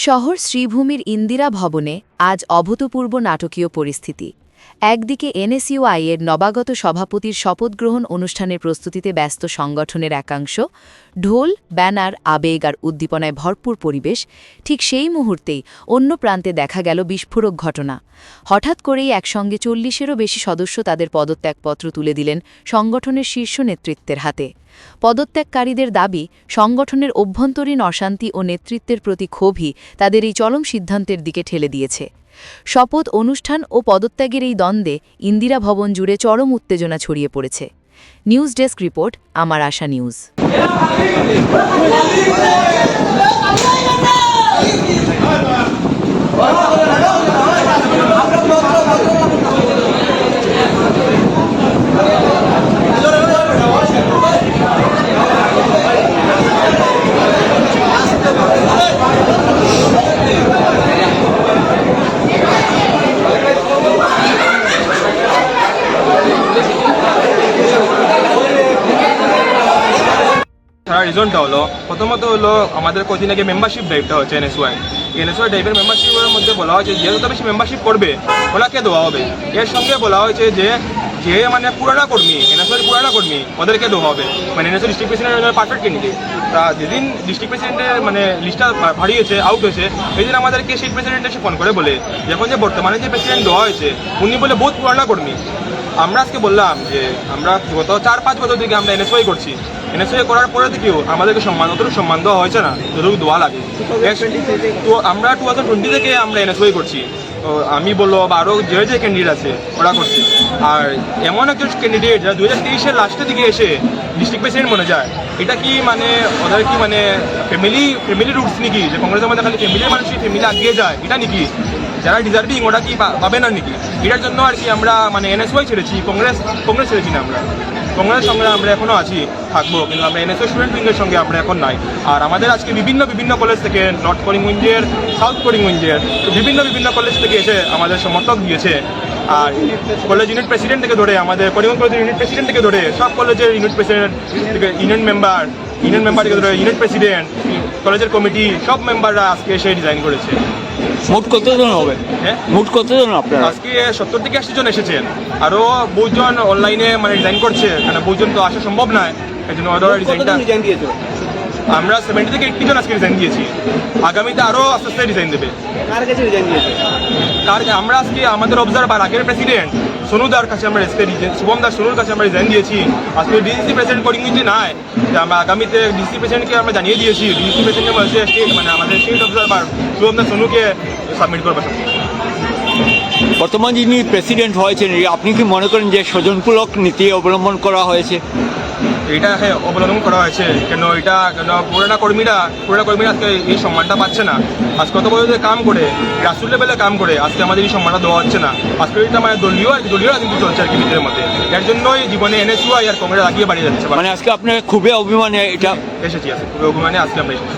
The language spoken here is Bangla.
শহর শ্রীভূমির ইন্দিরা ভবনে আজ অভূতপূর্ব নাটকীয় পরিস্থিতি। একদিকে এনএসইউআই এর নবাগত সভাপতির শপথগ্রহণ অনুষ্ঠানের প্রস্তুতিতে ব্যস্ত সংগঠনের একাংশ, ঢোল, ব্যানার, আবেগ আর উদ্দীপনায় ভরপুর পরিবেশ, ঠিক সেই মুহূর্তেই অন্য প্রান্তে দেখা গেল বিস্ফোরক ঘটনা। হঠাৎ করেই একসঙ্গে চল্লিশেরও বেশি সদস্য তাদের পদত্যাগপত্র তুলে দিলেন সংগঠনের শীর্ষ নেতৃত্বের হাতে। পদত্যাগকারীদের দাবি, সংগঠনের অভ্যন্তরীণ অশান্তি ও নেতৃত্বের প্রতি ক্ষোভই তাদের এই চরম সিদ্ধান্তের দিকে ঠেলে দিয়েছে। শপথ, অনুষ্ঠান ও পদত্যাগের এই দ্বন্দ্বে ইন্দিরা ভবন জুড়ে চরম উত্তেজনা ছড়িয়ে পড়েছে। নিউজ ডেস্ক রিপোর্ট, আমার আশা নিউজ। সারা রিজনটা হলো, প্রথমত হলো আমাদের কদিন আগে মেম্বারশিপ ড্রাইভটা হচ্ছে এনএসওয়াই এনএসওয়াই ড্রাইভের মেম্বারশিপের মধ্যে বলা হয়েছে যে যত বেশি মেম্বারশিপ করবে, ওনাকে দেওয়া হবে। এর সঙ্গে বলা হয়েছে যে যে মানে পুরানা কর্মী এনএসওয়াই পুরানা কর্মী, ওদেরকে দেওয়া হবে। মানে NSO district president perfect candidate তা যেদিন ডিস্ট্রিক্ট প্রেসিডেন্টের মানে লিস্টটা হারিয়েছে আউট হয়েছে সেই দিন আমাদেরকে সেই প্রেসিডেন্ট এসে ফোন করে বলে যখন যে বর্তমানে যে প্রেসিডেন্ট দেওয়া হয়েছে, উনি বলে বহুত পুরানা কর্মী। আমরা আজকে বললাম যে আমরা গত চার, পাঁচ বছর থেকে আমরা এনএসওয়াই করছি। এনএসওয়াই করার পরে থেকেও আমাদেরকে সম্মান, অতটুকু সম্মান দেওয়া হয়েছে না, যতটুকু দেওয়া লাগে। তো আমরা টু থাউজেন্ড টোয়েন্টি থেকে আমরা এনএসওয়াই করছি। তো আমি বলল বা আরও যে যে ক্যান্ডিডেট আছে, ওরা করছে। আর এমন একজন ক্যান্ডিডেট যারা দু হাজার তেইশের লাস্টের দিকে এসে ডিস্ট্রিক্ট প্রেসিডেন্ট মনে যায়, এটা কি মানে ওদের কি মানে ফ্যামিলি ফ্যামিলি রুটস নাকি? যে কংগ্রেসের মধ্যে খালি ফ্যামিলির মানুষই ফ্যামিলি আগিয়ে যায়, এটা নাকি? যারা ডিজার্ভিং ওরা কি পাবে না নাকি? এটার জন্য আর কি আমরা মানে এনএসওয়াই ছেড়েছি, কংগ্রেস কংগ্রেস ছেড়েছি না আমরা। কংগ্রেসের সঙ্গে আমরা এখনও আছি, থাকব, কিন্তু আমরা এনএসও স্টুডেন্ট উইংয়ের সঙ্গে আমরা এখন নাই। আর আমাদের আজকে বিভিন্ন বিভিন্ন কলেজ থেকে নর্থ করিমগঞ্জের সাউথ করিমগঞ্জের বিভিন্ন বিভিন্ন কলেজ থেকে এসে আমাদের সমর্থক দিয়েছে। আর কলেজ ইউনিট প্রেসিডেন্ট থেকে ধরে আমাদের করিমগঞ্জ কলেজের ইউনিট প্রেসিডেন্ট থেকে ধরে সব কলেজের unit president union member union member unit president কলেজের কমিটি সব মেম্বাররা আজকে এসে ডিজাইন করেছে। মোট কতজন হবে? হ্যাঁ? মোট কতজন আপনারা? আজকে সত্তর থেকে আশি জন এসেছেন। আরও বহুজন অনলাইনে মানে ডিজাইন করছে কারণ বহুজন তো আসা সম্ভব নয় এই জন্য ওদের ডিজাইনটা ডিজাইন দিয়েছ? আমরা সেভেন্টি থেকে এইটটি জন আজকে ডিজাইন দিয়েছি। আগামীতে আরও আস্তে আস্তে ডিজাইন দেবে। কার কাছে ডিজাইন দিয়েছ? তার আমরা আজকে আমাদের অবজারভার আগের প্রেসিডেন্ট সোনুদার কাছে আমরা আজকে দিয়েছি শুভম দাস সোনুর কাছে আমরা রিজাইন দিয়েছি। আজকে ডিসি প্রেসিডেন্ট করিং যে নাই, যে আমরা আগামীতে ডিসি প্রেসিডেন্টকে আমরা জানিয়ে দিয়েছি। ডিসি প্রেসিডেন্ট বলছে স্টেট মানে আমাদের স্টেট অবজারভার শুভম দাস সোনুকে সাবমিট করবে। বর্তমান যিনি প্রেসিডেন্ট হয়েছেন, আপনি কি মনে করেন যে স্বজনপূলক নীতি অবলম্বন করা হয়েছে? এটা হ্যাঁ অবলম্বন করা হয়েছে। কেন এটা কেন পুরোনা কর্মীরা পুরোনা কর্মীরা আজকে এই সম্মানটা পাচ্ছে না। আজ কত বছর কাম করে গ্রাসরুট লেভেলে কাম করে আজকে আমাদের এই সম্মানটা দেওয়া হচ্ছে না। আজকে এটা মানে দলীয় আর দলীয় রাজনীতি চলছে আর কি ভিতরের মধ্যে। এর জন্যই জীবনে এনএসইউআই আর কংগ্রেস আগিয়ে বাড়িয়ে যাচ্ছে। মানে আজকে আপনার খুবই অভিমানে এটা এসেছি আজকে খুবই অভিমানে আজকে আমরা এসেছি।